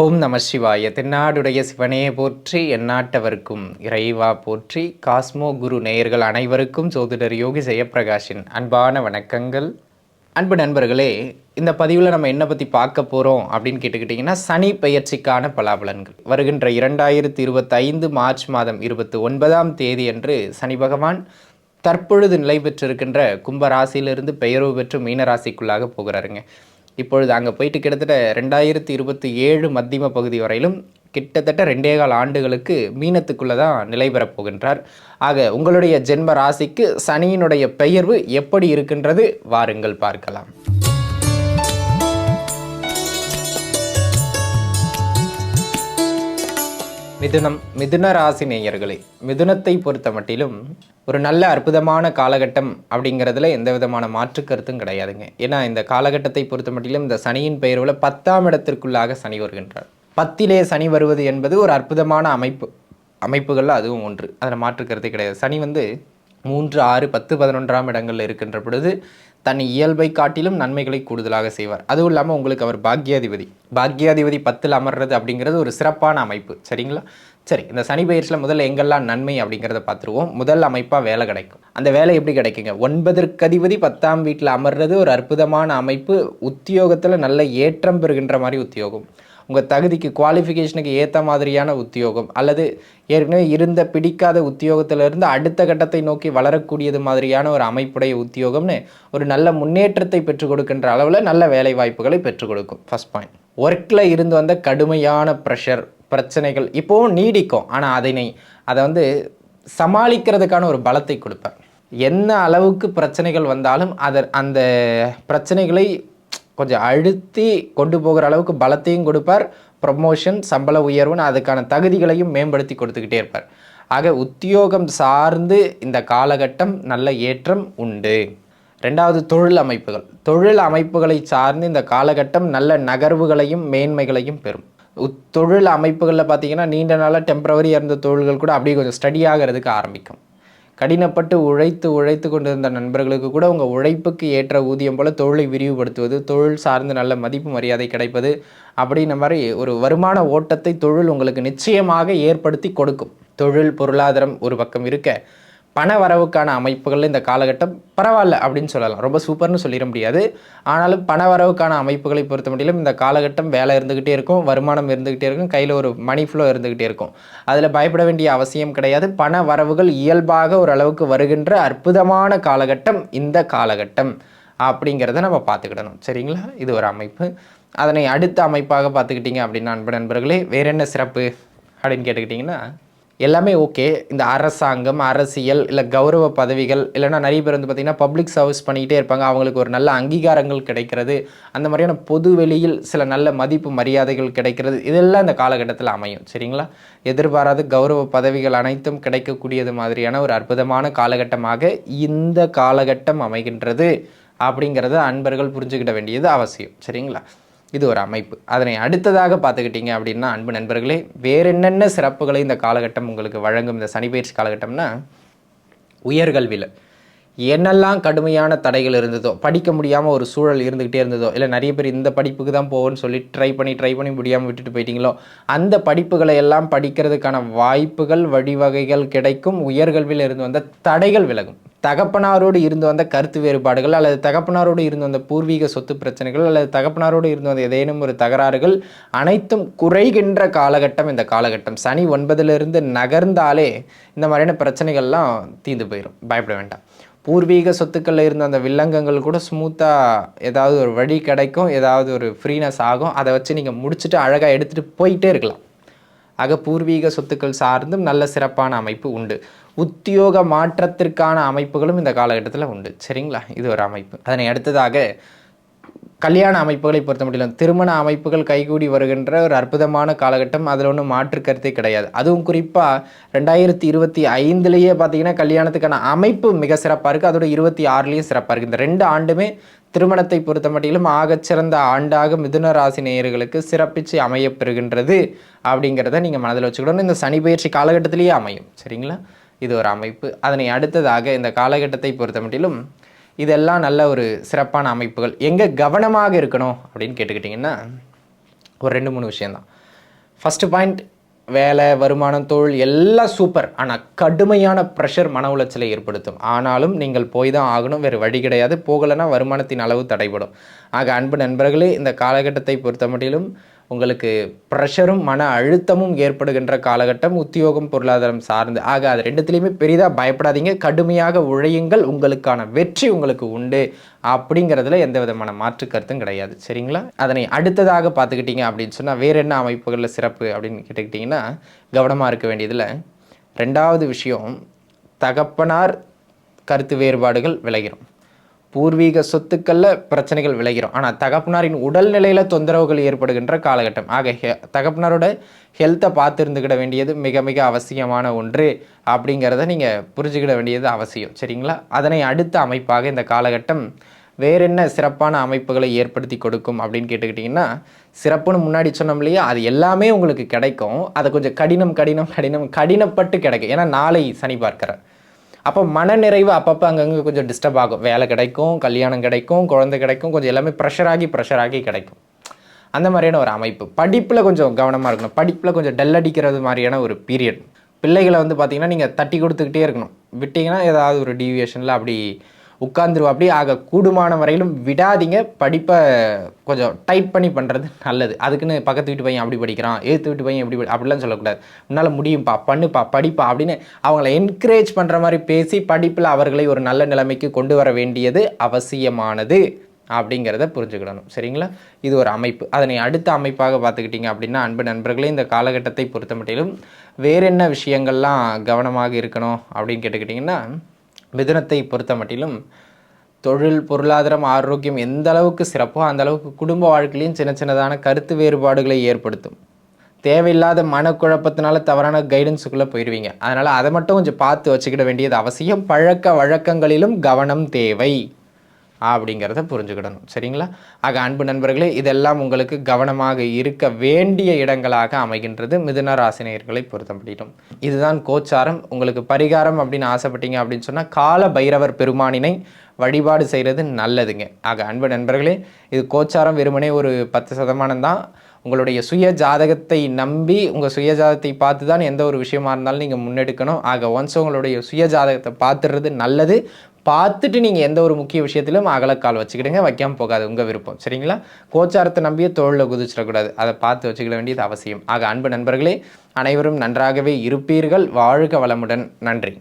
ஓம் நம சிவாய. தென்னாடுடைய சிவனே போற்றி எந்நாட்டவர்க்கும் இறைவா போற்றி. காஸ்மோ குரு நேயர்கள் அனைவருக்கும் சோதிடர் யோகி ஜெயப்பிரகாஷின் அன்பான வணக்கங்கள். அன்பு நண்பர்களே இந்த பதிவில் நம்ம என்ன பற்றி பார்க்க போகிறோம் அப்படின்னு கேட்டுக்கிட்டிங்கன்னா சனி பெயர்ச்சிக்கான பலாபலன்கள். வருகின்ற இரண்டாயிரத்தி இருபத்தைந்து மார்ச் மாதம் இருபத்தி ஒன்பதாம் தேதி அன்று சனி பகவான் தற்பொழுது நிலை பெற்றிருக்கின்ற கும்பராசியிலிருந்து பெயர்வு பெற்று மீனராசிக்குள்ளாக போகிறாருங்க. இப்பொழுது அங்கே போயிட்டு கிட்டத்தட்ட ரெண்டாயிரத்தி இருபத்தி ஏழு மத்தியம பகுதி வரையிலும் கிட்டத்தட்ட ரெண்டே கால் ஆண்டுகளுக்கு மீனத்துக்குள்ளே தான் நிலை பெறப் போகின்றார். ஆக உங்களுடைய ஜென்ம ராசிக்கு சனியினுடைய பெயர்வு எப்படி இருக்கின்றது? வாருங்கள் பார்க்கலாம். மிதுனம் மிதுன ராசி நேயர்களே மிதுனத்தை பொறுத்த மட்டிலும் ஒரு நல்ல அற்புதமான காலகட்டம் அப்படிங்கிறதுல எந்த விதமான மாற்று கருத்தும் கிடையாதுங்க. ஏன்னா இந்த காலகட்டத்தை பொறுத்த மட்டிலும் இந்த சனியின் பெயர்வில் பத்தாம் இடத்திற்குள்ளாக சனி வருகின்றார். பத்திலே சனி வருவது என்பது ஒரு அற்புதமான அமைப்பு அமைப்புகளில் அதுவும் ஒன்று. அதில் மாற்று கருத்தே கிடையாது. சனி வந்து மூன்று ஆறு பத்து பதினொன்றாம் இடங்களில் இருக்கின்ற பொழுது தன் இயல்பை காட்டிலும் நன்மைகளை கூடுதலாக செய்வார். அதுவும் இல்லாமல் உங்களுக்கு அவர் பாக்யாதிபதி. பாக்யாதிபதி பத்தில் அமர்றது அப்படிங்கிறது ஒரு சிறப்பான அமைப்பு. சரிங்களா? சரி இந்த சனி பயிற்சியில் முதல்ல எங்கெல்லாம் நன்மை அப்படிங்கிறத பார்த்துருவோம். முதல் அமைப்பாக வேலை கிடைக்கும். அந்த வேலை எப்படி கிடைக்குங்க? ஒன்பதற்கு அதிபதி பத்தாம் வீட்டில் அமர்றது ஒரு அற்புதமான அமைப்பு. உத்தியோகத்தில் நல்ல ஏற்றம் பெறுகின்ற மாதிரி உத்தியோகம். உங்கள் தகுதிக்கு குவாலிஃபிகேஷனுக்கு ஏற்ற மாதிரியான உத்தியோகம் அல்லது ஏற்கனவே இருந்த பிடிக்காத உத்தியோகத்திலிருந்து அடுத்த கட்டத்தை நோக்கி வளரக்கூடியது மாதிரியான ஒரு அமைப்புடைய உத்தியோகம்னு ஒரு நல்ல முன்னேற்றத்தை பெற்றுக் கொடுக்கின்ற அளவில் நல்ல வேலை வாய்ப்புகளை பெற்றுக் கொடுக்கும். ஃபஸ்ட் பாயிண்ட் ஒர்க்கில் இருந்து வந்த கடுமையான ப்ரெஷர் பிரச்சனைகள் இப்போவும் நீடிக்கும். ஆனால் அதனை அதை வந்து சமாளிக்கிறதுக்கான ஒரு பலத்தை கொடுப்பேன். என்ன அளவுக்கு பிரச்சனைகள் வந்தாலும் அதை அந்த பிரச்சனைகளை கொஞ்சம் அழுத்தி கொண்டு போகிற அளவுக்கு பலத்தையும் கொடுப்பார். ப்ரமோஷன் சம்பள உயர்வுன்னு அதுக்கான தகுதிகளையும் மேம்படுத்தி கொடுத்துக்கிட்டே இருப்பார். ஆக உத்தியோகம் சார்ந்து இந்த காலகட்டம் நல்ல ஏற்றம் உண்டு. ரெண்டாவது தொழில் அமைப்புகள். தொழில் அமைப்புகளை சார்ந்து இந்த காலகட்டம் நல்ல நகர்வுகளையும் மேன்மைகளையும் பெறும். தொழில் அமைப்புகளில் பார்த்தீங்கன்னா நீண்ட நாளாக டெம்பரவரியாக இருந்த தொழில்கள் கூட அப்படியே கொஞ்சம் ஸ்டடி ஆகிறதுக்கு ஆரம்பிக்கும். கடினப்பட்டு உழைத்து உழைத்து கொண்டிருந்த நண்பர்களுக்கு கூட உங்கள் உழைப்புக்கு ஏற்ற ஊதியம் போல் தொழிலை விரிவுபடுத்துவது தொழில் சார்ந்து நல்ல மதிப்பு மரியாதை கிடைப்பது அப்படின்ன மாதிரி ஒரு வருமான ஓட்டத்தை தொழில் உங்களுக்கு நிச்சயமாக ஏற்படுத்தி கொடுக்கும். தொழில் பொருளாதாரம் ஒரு பக்கம் இருக்க பண வரவுக்கான அமைப்புகளில் இந்த காலகட்டம் பரவாயில்ல அப்படின்னு சொல்லலாம். ரொம்ப சூப்பர்னு சொல்லிட முடியாது. ஆனாலும் பண வரவுக்கான அமைப்புகளை பொறுத்த முடியலும் இந்த காலகட்டம் வேலை இருந்துக்கிட்டே இருக்கும் வருமானம் இருந்துக்கிட்டே இருக்கும் கையில் ஒரு மணி ஃப்ளோ இருந்துக்கிட்டே இருக்கும். அதில் பயப்பட வேண்டிய அவசியம் கிடையாது. பண வரவுகள் இயல்பாக ஓரளவுக்கு வருகின்ற அற்புதமான காலகட்டம் இந்த காலகட்டம் அப்படிங்கிறத நம்ம பார்த்துக்கிடணும். சரிங்களா? இது ஒரு அமைப்பு. அதனை அடுத்த அமைப்பாக பார்த்துக்கிட்டிங்க அப்படின்னா அன்பு நண்பர்களே வேற என்ன சிறப்பு அப்படின்னு கேட்டுக்கிட்டிங்கன்னா எல்லாமே ஓகே இந்த அரசாங்கம் அரசியல் இல்லை கௌரவ பதவிகள் இல்லைன்னா நிறைய பேர் வந்து பார்த்திங்கன்னா பப்ளிக் சர்வீஸ் பண்ணிக்கிட்டே இருப்பாங்க. அவங்களுக்கு ஒரு நல்ல அங்கீகாரங்கள் கிடைக்கிறது. அந்த மாதிரியான பொது வெளியில் சில நல்ல மதிப்பு மரியாதைகள் கிடைக்கிறது. இதெல்லாம் இந்த காலகட்டத்தில் அமையும். சரிங்களா? எதிர்பாராத கௌரவ பதவிகள் அனைத்தும் கிடைக்கக்கூடியது மாதிரியான ஒரு அற்புதமான காலகட்டமாக இந்த காலகட்டம் அமைகின்றது. அப்படிங்கிறத அன்பர்கள் புரிஞ்சுக்கிட வேண்டியது அவசியம். சரிங்களா? இது ஒரு அமைப்பு. அதனை அடுத்ததாக பார்த்துக்கிட்டிங்க அப்படின்னா அன்பு நண்பர்களே வேறு என்னென்ன சிறப்புகளை இந்த காலகட்டம் உங்களுக்கு வழங்கும்? இந்த சனி பயிற்சி காலகட்டம்னா உயர்கல்வியில் என்னெல்லாம் கடுமையான தடைகள் இருந்ததோ படிக்க முடியாமல் ஒரு சூழல் இருந்துக்கிட்டே இருந்ததோ இல்லை நிறைய பேர் இந்த படிப்புக்கு தான் போவோன்னு சொல்லி ட்ரை பண்ணி ட்ரை பண்ணி முடியாமல் விட்டுட்டு போயிட்டீங்களோ அந்த படிப்புகளை எல்லாம் படிக்கிறதுக்கான வாய்ப்புகள் வழிவகைகள் கிடைக்கும். உயர்கல்வியில் இருந்து வந்த தடைகள் விலகும். தகப்பனாரோடு இருந்து வந்த கருத்து வேறுபாடுகள் அல்லது தகப்பனாரோடு இருந்து வந்த பூர்வீக சொத்து பிரச்சனைகள் அல்லது தகப்பனாரோடு இருந்து வந்த ஏதேனும் ஒரு தகராறுகள் அனைத்தும் குறைகின்ற காலகட்டம் இந்த காலகட்டம். சனி ஒன்பதிலிருந்து நகர்ந்தாலே இந்த மாதிரியான பிரச்சனைகள்லாம் தீர்ந்து போயிடும் பயப்பட வேண்டாம். பூர்வீக சொத்துக்களில் இருந்த அந்த வில்லங்கங்கள் கூட ஸ்மூத்தாக ஏதாவது ஒரு வழி கிடைக்கும் ஏதாவது ஒரு ஃப்ரீனஸ் ஆகும். அதை வச்சு நீங்கள் முடிச்சுட்டு அழகாக எடுத்துகிட்டு போயிட்டே இருக்கலாம். ஆக பூர்வீக சொத்துக்கள் சார்ந்தும் நல்ல சிறப்பான அமைப்பு உண்டு. உத்தியோக மாற்றத்திற்கான அமைப்புகளும் இந்த காலகட்டத்தில் உண்டு. சரிங்களா? இது ஒரு அமைப்பு. அதனை அடுத்ததாக கல்யாண அமைப்புகளை பொறுத்த முடியல திருமண அமைப்புகள் கைகூடி வருகின்ற ஒரு அற்புதமான காலகட்டம். அதில் ஒன்றும் மாற்று கருத்தே கிடையாது. அதுவும் குறிப்பாக ரெண்டாயிரத்தி இருபத்தி ஐந்துலேயே பார்த்தீங்கன்னா கல்யாணத்துக்கான அமைப்பு மிக சிறப்பாக இருக்குது அதோட இருபத்தி ஆறுலேயும் சிறப்பாக இருக்குது இந்த ரெண்டு ஆண்டுமே திருமணத்தை பொறுத்த மட்டிலும் ஆகச்சிறந்த ஆண்டாக மிதுன ராசி நேயர்களுக்கு சிறப்பிச்சு அமையப்பெறுகின்றது அப்படிங்கிறத நீங்கள் மனதில் வச்சுக்கணும். இந்த சனி பயிற்சி காலகட்டத்திலேயே அமையும். சரிங்களா? இது ஒரு அமைப்பு. அதனை அடுத்ததாக இந்த காலகட்டத்தை பொறுத்த மட்டிலும் இதெல்லாம் நல்ல ஒரு சிறப்பான அமைப்புகள். எங்கே கவனமாக இருக்கணும் அப்படின்னு கேட்டுக்கிட்டிங்கன்னா ஒரு ரெண்டு மூணு விஷயந்தான் ஃபஸ்ட்டு பாயிண்ட் வேலை வருமானம் தொழில் எல்லாம் சூப்பர் ஆனால் கடுமையான ப்ரெஷர் மன உளைச்சலை ஏற்படுத்தும். ஆனாலும் நீங்கள் போய் தான் ஆகணும். வேறு வழி கிடையாது. போகலைன்னா வருமானத்தின் அளவு தடைபடும். ஆக அன்பு நண்பர்களே இந்த காலகட்டத்தை பொறுத்த மட்டிலும் உங்களுக்கு ப்ரெஷரும் மன அழுத்தமும் ஏற்படுகின்ற காலகட்டம் உத்தியோகம் பொருளாதாரம் சார்ந்து ஆக அது ரெண்டுத்துலேயுமே பெரிதாக பயப்படாதீங்க. கடுமையாக உழையுங்கள். உங்களுக்கான வெற்றி உங்களுக்கு உண்டு அப்படிங்கிறதுல எந்த விதமான மாற்று கருத்தும் கிடையாது. சரிங்களா? அதனை அடுத்ததாக பார்த்துக்கிட்டீங்க அப்படின்னு சொன்னால் வேறு என்ன அமைப்புகளில் சிறப்பு அப்படின்னு கேட்டுக்கிட்டிங்கன்னா கவனமாக இருக்க வேண்டியதில் ரெண்டாவது விஷயம் தகப்பனார் கருத்து வேறுபாடுகள் விளைகிறோம் பூர்வீக சொத்துக்களில் பிரச்சனைகள் விளைகிறோம். ஆனால் தகப்பனாரின் உடல்நிலையில் தொந்தரவுகள் ஏற்படுகின்ற காலகட்டம். ஆக ஹெ தகப்பனாரோட ஹெல்த்தை பார்த்து இருந்துக்கிட வேண்டியது மிக மிக அவசியமான ஒன்று அப்படிங்கிறத நீங்கள் புரிஞ்சுக்கிட வேண்டியது அவசியம். சரிங்களா? அதனை அடுத்த அமைப்பாக இந்த காலகட்டம் வேற என்ன சிறப்பான அமைப்புகளை ஏற்படுத்தி கொடுக்கும் அப்படின்னு கேட்டுக்கிட்டிங்கன்னா சிறப்புன்னு முன்னாடி சொன்னோம் இல்லையா? அது எல்லாமே உங்களுக்கு கிடைக்கும். அதை கொஞ்சம் கடினம் கடினம் கடினம் கடினப்பட்டு கிடைக்கும். ஏன்னா நாளை சனி பார்க்குறேன் அப்போ மனநிறைவு அப்பப்போ அங்கங்கே கொஞ்சம் டிஸ்டர்ப் ஆகும். வேலை கிடைக்கும் கல்யாணம் கிடைக்கும் குழந்தை கிடைக்கும் கொஞ்சம் எல்லாமே ப்ரெஷர் ஆகி ப்ரெஷர் ஆகி கிடைக்கும். அந்த மாதிரியான ஒரு அமைப்பு. படிப்பில் கொஞ்சம் கவனமாக இருக்கணும். படிப்பில் கொஞ்சம் டல் அடிக்கிறது மாதிரியான ஒரு பீரியட் பிள்ளைகளை வந்து பார்த்திங்கன்னா நீங்கள் தட்டி கொடுத்துக்கிட்டே இருக்கணும். விட்டிங்கன்னா ஏதாவது ஒரு டீவியேஷனில் அப்படி உட்காந்துருவா அப்படியே ஆக கூடுமான வரையிலும் விடாதீங்க. படிப்பை கொஞ்சம் டைட் பண்ணி பண்ணுறது நல்லது. அதுக்குன்னு பக்கத்து வீட்டு பையன் அப்படி படிக்கிறான். ஏற்று வீட்டு பையன் எப்படி படி- அப்படிலாம் சொல்லக்கூடாது. உன்னால் முடியும்ப்பா பண்ணுப்பா படிப்பா அப்படின்னு அவங்கள என்கரேஜ் பண்ணுற மாதிரி பேசி படிப்பில் அவர்களை ஒரு நல்ல நிலைமைக்கு கொண்டு வர வேண்டியது அவசியமானது அப்படிங்கிறத புரிஞ்சுக்கிடணும். சரிங்களா? இது ஒரு அமைப்பு. அதனை அடுத்த அமைப்பாக பார்த்துக்கிட்டிங்க அப்படின்னா அன்பு நண்பர்களே இந்த காலகட்டத்தை பொறுத்த மட்டிலும் வேற என்ன விஷயங்கள்லாம் கவனமாக இருக்கணும் அப்படின்னு கேட்டுக்கிட்டிங்கன்னா மிதுனத்தை பொறுத்த மட்டிலும் தொழில் பொருளாதாரம் ஆரோக்கியம் எந்த அளவுக்கு சிறப்போ அந்த அளவுக்கு குடும்ப வாழ்க்கையிலையும் சின்ன சின்னதான கருத்து வேறுபாடுகளை ஏற்படுத்தும். தேவையில்லாத மனக்குழப்பத்தினால தவறான கைடன்ஸுக்குள்ளே போயிடுவீங்க. அதனால் அதை மட்டும் கொஞ்சம் பார்த்து வச்சுக்கிட வேண்டியது அவசியம். பழக்க வழக்கங்களிலும் கவனம் தேவை. அப்படிங்கிறத புரிஞ்சுக்கிடணும். சரிங்களா? ஆக அன்பு நண்பர்களே இதெல்லாம் உங்களுக்கு கவனமாக இருக்க வேண்டிய இடங்களாக அமைகின்றது மிதுன ராசினியர்களை பொறுத்த முடியும் இதுதான் கோச்சாரம். உங்களுக்கு பரிகாரம் அப்படின்னு ஆசைப்பட்டீங்க அப்படின்னு சொன்னால் கால பைரவர் பெருமானினை வழிபாடு செய்கிறது நல்லதுங்க. ஆக அன்பு நண்பர்களே இது கோச்சாரம் வெறுமனே ஒரு பத்து சதமானம் தான். உங்களுடைய சுய ஜாதகத்தை நம்பி உங்கள் சுய ஜாதகத்தை பார்த்து தான் எந்த ஒரு விஷயமா இருந்தாலும் நீங்கள் முன்னெடுக்கணும். ஆக ஒன்ஸ் உங்களுடைய சுய ஜாதகத்தை பார்த்துறது நல்லது. பார்த்துட்டு நீங்கள் எந்த ஒரு முக்கிய விஷயத்திலும் அகலக்கால் வச்சுக்கிடுங்க வைக்காம போகாது உங்கள் விருப்பம். சரிங்களா? கோச்சாரத்தை நம்பியே தோளில் குதிச்சிடக்கூடாது. அதை பார்த்து வச்சுக்கிட வேண்டியது அவசியம். ஆக அன்பு நண்பர்களே அனைவரும் நன்றாகவே இருப்பீர்கள். வாழ்க வளமுடன். நன்றி.